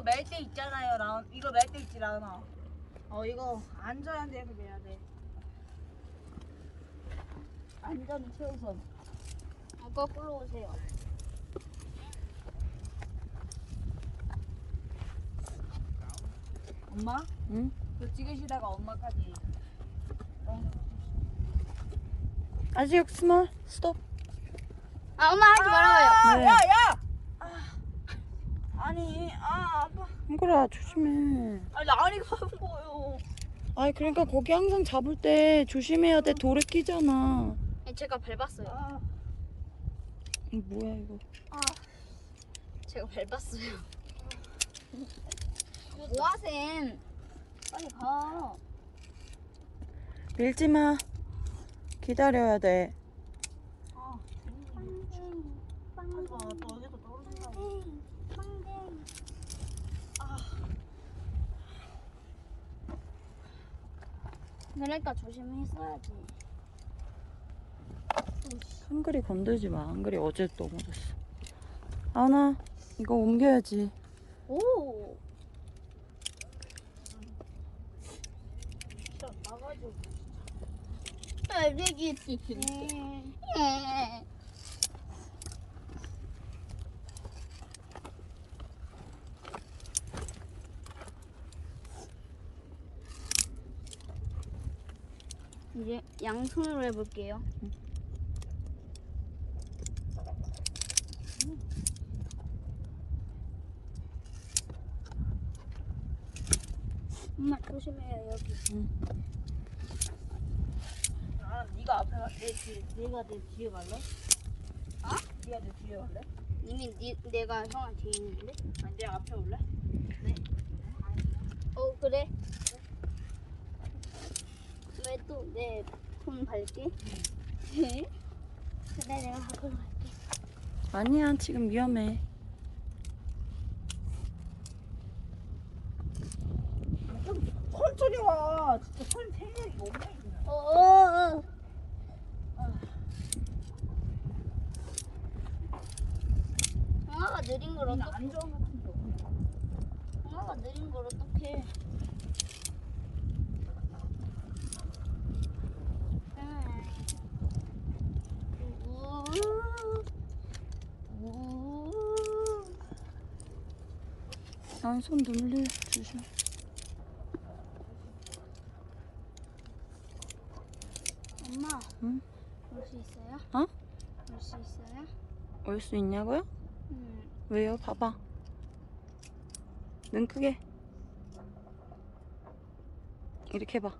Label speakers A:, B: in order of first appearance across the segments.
A: 이거 멜 때 있잖아요, 라운. 이거 멜 때 있지, 라운아. 어, 이거 안전한 데서 매야 돼. 안전 최우선.
B: 아, 거꾸로 오세요.
A: 엄마?
C: 응?
A: 그 찍으시다가 엄마까지. 어.
C: 아직 스몰 스톱.
B: 아, 엄마 하지 말아요.
A: 아,
C: 네.
A: 야, 야! 아, 아니, 아.
C: 한글아 조심해.
A: 아, 라운이가 한 거예요.
C: 아니 그러니까 거기 항상 잡을 때 조심해야 돼. 돌에 끼잖아.
B: 네, 제가 밟았어요.
A: 아,
C: 이 뭐야 이거?
B: 제가 밟았어요. 뭐 하셈? 빨리 가.
C: 밀지 마. 기다려야 돼.
A: 아. 하지 마. 또 어디서 떨어진다고.
B: 그러니까 조심했어야지.
C: 한글이 건들지 마. 한글이 어제 넘어졌어. 아나 이거 옮겨야지.
B: 오.
A: 진짜 나가지고.
B: 알레기 예. 이제 양손으로 해볼게요. 엄마 조심해요 여기.
A: 아, 네가 앞에 뒤에, 네가 내 뒤에 갈래? 아? 네가 내 뒤에 갈래?
B: 이미 니, 내가 형한테 있는데?
A: 아니, 내 앞에 올래?
B: 어 그래? 왜또내폰 밟게? 그래 내가 앞으로 갈게
C: 아니야 지금 위험해.
A: 천천히 와. 진짜 손 세력이 없네. 그냥.
B: 어어어 형아가 느린 걸
A: 우리는
B: 어떡해
A: 안전 같은 게 없네.
B: 형아가 느린 걸 어떡해
C: 아니 손 눌리 조심.
B: 엄마
C: 응?
B: 올 수 있어요?
C: 어?
B: 올 수 있어요?
C: 올 수 있냐고요?
B: 응
C: 왜요? 봐봐. 눈 크게. 이렇게 해봐.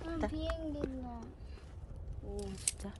B: 그럼 비행기는
C: 오 진짜.